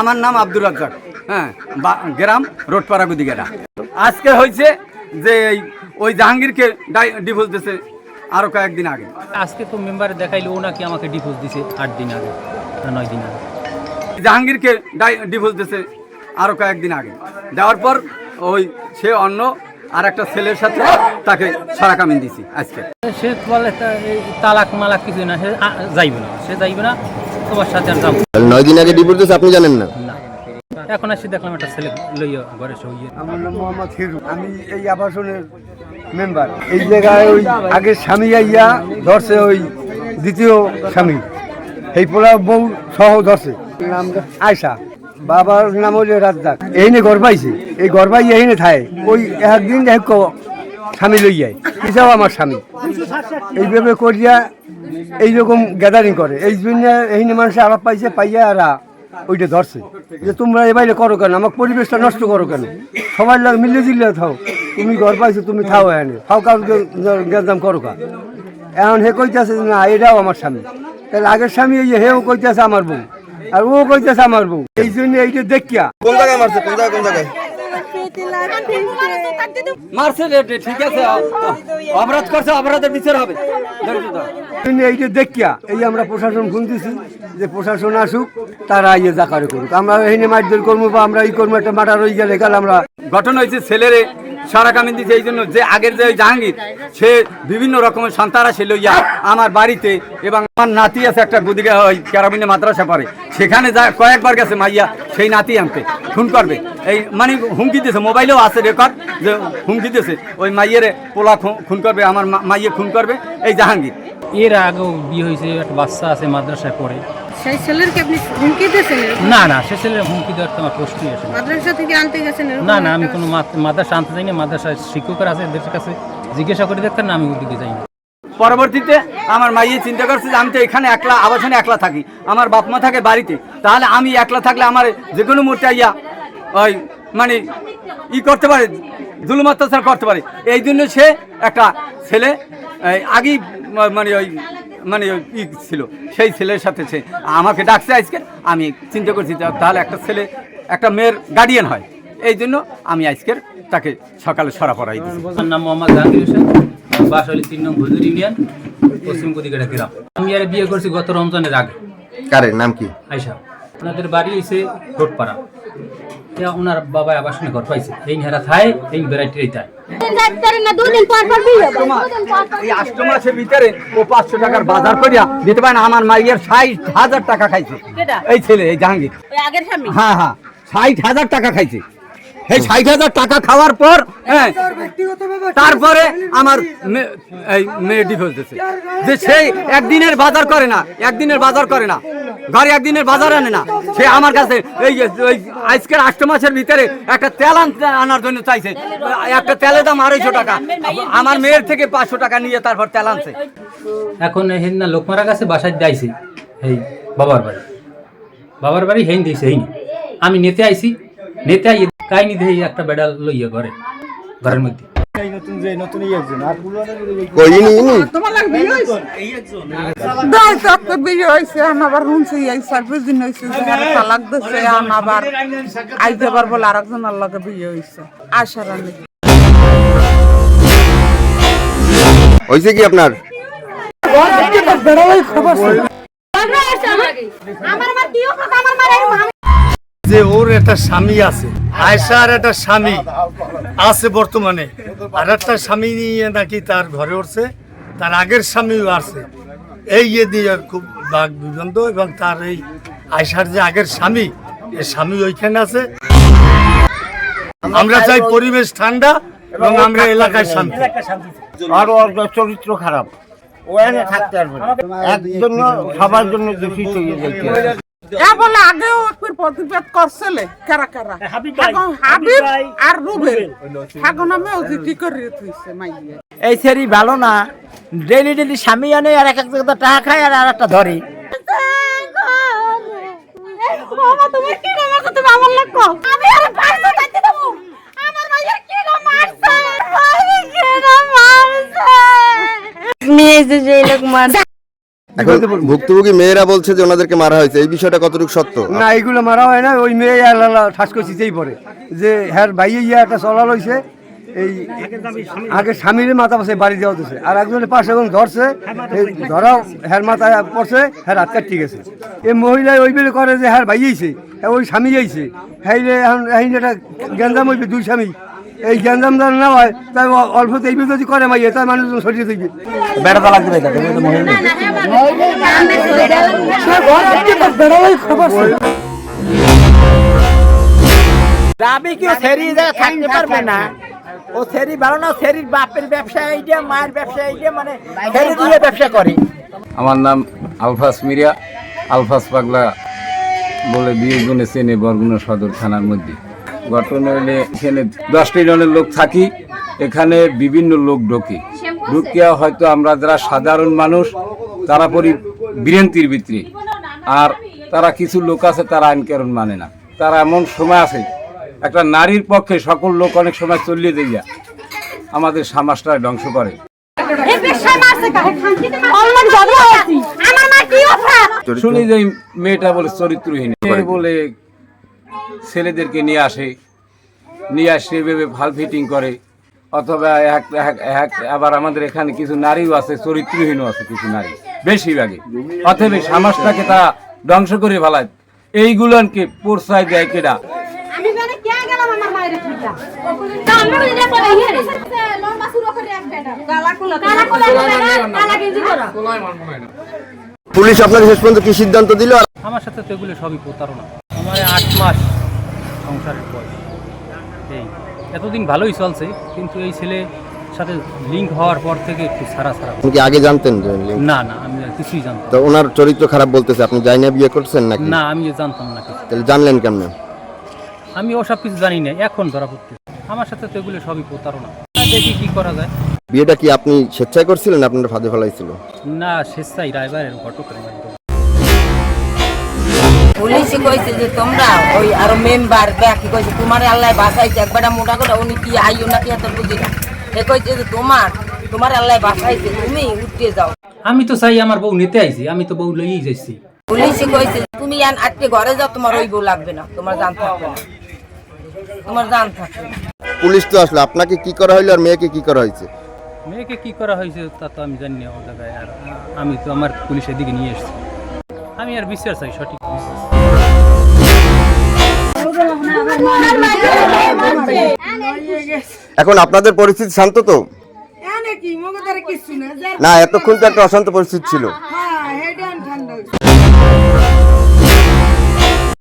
আমার নাম আব্দুর রাজ্জাক। হ্যাঁ গ্রাম রোডপাড়া গুদিগেরা আজকে হয়েছে যে ওই জাহাঙ্গীরকে ডিভোর্স দিয়েছে আরও কয়েকদিন আগে। আজকে তো মেম্বারে দেখাইলো ও নাকি আমাকে ডিভোর্স দিছে আট দিন আগে নয় দিন আগে। জাহাঙ্গীরকে ডিভোর্স দিয়েছে আরও কয়েকদিন আগে। দেওয়ার পর ওই সে অন্য আর একটা ছেলের সাথে তাকে সারা কামিন দিছি আজকে। সে বলে তালাক মালাক কিছু না সে যাইবে না সে যাইবে না। তোমার সাথে তাহলে নয় দিন আগে ডিভোর্স দিয়েছে আপনি জানেন না? এখন আসি দেখলাম একটা ছেলে লইয়া ঘরে সইয়ে আমার নাম মোহাম্মদ হিরু। আমি এই আবাসনের মেম্বার এই জায়গায় ওই আগে স্বামী আইয়া ধরছে ওই দ্বিতীয় স্বামী। এই পোলা বউ সহ ধরছে। নাম আয়সা বাবার নাম হইলে রাজ্জাক। এইনে ঘর পাইছে। এই ঘর পাই এইনে থায়। ওই একদিন এক স্বামী লই যায় এটাও আমার স্বামী। এইভাবে করিয়া এইরকম গ্যাদারিং করে। এই জন্য এইনে মানুষে আলাপ পাইছে, পাইয়া আর ওইটা ধরছে। যে তোমরা এবারে করো কেন? আমার পরিবেশটা নষ্ট করো কেন? সবার লাগে মিলে জিলে থাও। তুমি ঘর পাইছো, তুমি থাও এখানে। থাও কাউকে গেদাম করো কা? এখন হে কইতেছে না, এটাও আমার স্বামী। তাহলে আগের স্বামী এই যে হেও কইতেছে আমার বউ, আর ও কইতেছে আমার বউ। এই জন্য এইটা দেখিয়া কোন জায়গায় মারছে? কোন জায়গায় কোন জায়গায়? আগের যে জাহাঙ্গীর সে বিভিন্ন রকমের সন্তারা সে লইয়া আমার বাড়িতে এবং আমার নাতি আছে একটা গুদিকে ওই ক্যারাবিনে মাদ্রাসা পড়ে সেখানে যা কয়েকবার গেছে মাইয়া সেই নাতি আনতে খুন করবে এই মানে হুমকি মোবাইলেও আছে রেকর্ড যে হুমকি দিয়েছে ওই মাইয়েরে পোলা খুন করবে আমার মা- মাইয়ে খুন করবে। এই জাহাঙ্গীর। এর আগেও বিয়ে হয়েছে একটা বাচ্চা আছে মাদ্রাসায় পড়ে। সেই ছেলেরকে আপনি হুমকি দিয়েছেন না না সে ছেলের হুমকি দেওয়ার তো আমার প্রশ্নই আসে না। মাদ্রাসা থেকে আনতে গেছেন না না আমি কোনো মাদ্রাসা আনতে মাদ্রাসায় শিক্ষকরা আছে এদের কাছে জিজ্ঞাসা করে দেখতেন না আমি ওদিকে যাই না পরবর্তীতে আমার মাইয়ে চিন্তা করছে যে আমি তো এখানে একলা আবাসনে একলা থাকি। আমার বাপ মা থাকে বাড়িতে তাহলে আমি একলা থাকলে আমার যে কোনো মুহূর্তে আইয়া ওই মানে ই করতে পারে জুলুম অত্যাচার করতে পারে। এই জন্য সে একটা ছেলে আগেই মানে ওই মানে ওই ই ছিল সেই ছেলের সাথে সে আমাকে ডাকছে আজকে আমি চিন্তা করছি তাহলে একটা ছেলে একটা মেয়ের গার্ডিয়ান হয়। এই জন্য আমি আজকের তাকে সকালে সরা পড়াই দিই আমার নাম মোহাম্মদ জাহাঙ্গীর হোসেন বাস হলি তিন নং ভুজুর ইউনিয়ন পশ্চিম কুদিকাটা গ্রাম। আমি আর বিয়ে করছি গত রমজানের আগে। কারের নাম কি? আইসা ওনাদের বাড়ি রোডপাড়া তা ওনার বাবা আবাসনে ঘর পাইছে। এই হেরা থাই এই ভ্যারাইটির এই আষ্ট মাসের ভিতরে ও পাঁচশো টাকার বাজার করিয়া দিতে পারে না আমার মাইয়ের ষাট হাজার টাকা খাইছে। এই ছেলে এই জাহাঙ্গীর। ওই আগের স্বামী? হ্যাঁ হ্যাঁ ষাট হাজার টাকা খাইছে। এই ষাট হাজার টাকা খাওয়ার পর হ্যাঁ তারপরে আমার এই মেয়ে ডিভোর্স যে সে একদিনের বাজার করে না একদিনের বাজার করে না। ঘরে একদিনের বাজার আনে না। সে আমার কাছে এই ওই আজকের আষ্ট মাসের ভিতরে একটা তেল আনতে আনার জন্য চাইছে। একটা তেলের দাম আড়াইশো টাকা। আমার মেয়ের থেকে পাঁচশো টাকা নিয়ে তারপর তেল আনছে। এখন হেন না লোকমারা কাছে বাসায় দিয়েছে এই বাবার বাড়ি। বাবার বাড়ি হেন দিয়েছে আমি নেতে আইছি নেতে আই কাহিনি দিয়ে একটা বেড়াল লইয়া ঘরে ঘরের মধ্যে। বিয়ে হয়েছে আন আবার শুনছি এই সার্ভিস দিন হয়েছে যে আরে তালাক দিচ্ছে আন আবার আইতে আবার যে ওর একটা স্বামী আছে আয়সার একটা স্বামী আছে বর্তমানে। আর একটা স্বামী নিয়ে নাকি তার ঘরে উঠছে, তার আগের স্বামীও আছে। এই ইয়ে দিয়ে খুব বাঘ বিবন্ধ এবং তার এই আয়সার যে আগের স্বামী, এ স্বামী ওইখানে আছে। আমরা চাই পরিবেশ ঠান্ডা এবং আমরা এলাকায় শান্তি। আর চরিত্র খারাপ। ও থাকতে পারবে একজন সবার জন্য দূষিত যাইতে। এ বলে আগেও একবার প্রতিবাদ করছিলে কারা কারা? এখন হাবিব আর রুবেল। এখন আমি অতিথি করে মাইয়ে। এই সেরি ভালো না। ডেলি ডেলি স্বামী আনে আর এক এক টাকা খায় আর আর একটা ধরে মারছে? মারছে? মেয়ে যে যে লোক মার এখন ভুক্তভোগী মেয়েরা বলছে যে ওনাদেরকে মারা হয়েছে। এই বিষয়টা কতটুকু সত্য? না এইগুলো মারা হয় না। ওই মেয়ে ঠাস করছিতেই পরে। যে হ্যার ভাইয়ে ইয়া একটা চলা লইছে এই আগে স্বামীর মাথা পাশে বাড়ি দেওয়া হতেছে আর একজনের পাশে এবং ধরছে ধরা হ্যার মাথায় পড়ছে হ্যার হাত কাটি গেছে। এই মহিলা ওই বেলে করে যে হ্যার ভাইয়েছে ওই স্বামী যাইছে হ্যাইলে এখন এটা গ্যাঞ্জাম হইবে দুই স্বামী। এই গ্যাঞ্জাম যেন না হয় তাই অ- অল্পতে এই যদি করে মাইয়ে তাই মানুষজন সরিয়ে দিবে। যাবে কি সেরি থাকতে পারবে না? ও সেরি ভালো না সেরির বাপের ব্যবসা এইটা মায়ের ব্যবসা এইটা মানে সেরি দিয়ে ব্যবসা করে। আমার নাম আলফাস মিরিয়া আলফাস পাগলা বলে বিয়ে গুণে চেনে বরগুনা সদর থানার মধ্যে। ঘটনা হইলে এখানে দশটি জনের লোক থাকি এখানে বিভিন্ন লোক ঢোকে। ঢুকিয়া হয়তো আমরা যারা সাধারণ মানুষ তারা পরি বিরেন্তির ভিতরে আর তারা কিছু লোক আছে তারা আইন কারণ মানে না। তারা এমন সময় আছে একটা নারীর পক্ষে সকল লোক অনেক সময় চলিয়ে দিয়া আমাদের সমাজটা ধ্বংস করে। শুনি যে মেয়েটা বলে চরিত্রহীন। বলে ছেলেদেরকে নিয়ে আসে নিয়ে আসে ভেবে ভালো ফিটিং করে। অথবা এক এক- এক আবার আমাদের এখানে কিছু নারীও আছে চরিত্রহীনও আছে কিছু নারী বেশিরভাগই। অথবা সমাজটাকে তারা ধ্বংস করে ফেলায়। এইগুলোকে পোরসায় দেয় কেডা? পরা পুলিশ আপনাকে শেষ পর্যন্ত কি সিদ্ধান্ত দিল আমার সাথে তো এগুলো সবই প্রতারণা। আমার আট মাস সংসারের বয়স। এই এতদিন ভালোই চলছে কিন্তু এই ছেলে সাথে লিঙ্ক হওয়ার পর থেকে একটু সারা সারা। আপনি কি আগে জানতেন যে না না আমি কিছুই জানতাম তো ওনার চরিত্র খারাপ বলতেছে আপনি যাই না বিয়ে করছেন নাকি? না আমি জানতাম না কিছু। তাহলে জানলেন কেমনে? আমি ওসব কিছু জানি না এখন ধরা পড়তে আমার সাথে তো এগুলো সবই প্রতারণা। দেখি কি করা যায়। বিয়েটা কি আপনি স্বেচ্ছায় করছিলেন আপনার ফাঁদে ফেলাইছিল? না স্বেচ্ছাই রায়বারের ঘটকের মাধ্যমে পুলিশে কইছে যে তোমরা ওই আর মেম্বার ব্যাকি কইছে? তোমার আল্লাহ বাসাইছে একবারটা মোটা করে উনি কি আইও নাকি এত বুঝি না। সে কইছে যে তোমার তোমার আল্লাহ বাসাইছে তুমি উঠে যাও। আমি তো চাই আমার বউ নিতে আইছি আমি তো বউ লইয়েই যাইছি। পুলিশে কইছে তুমি আন আজকে ঘরে যাও তোমার ওই বউ লাগবে না তোমার জান থাকবে না। তোমার জান থাকবে না। পুলিশ তো আসলো আপনাকে কি করা হইল আর মেয়েকে কি করা হয়েছে মেয়েকে কি করা হয়েছে তা তো আমি জানি না ও জায়গায় আর আমি তো আমার পুলিশের দিকে নিয়ে এসেছি। আমি আর বিশ্বাস চাই সঠিক এখন আপনাদের পরিস্থিতি শান্ত তো? না। এতক্ষণ তো একটা অশান্ত পরিস্থিতি ছিল।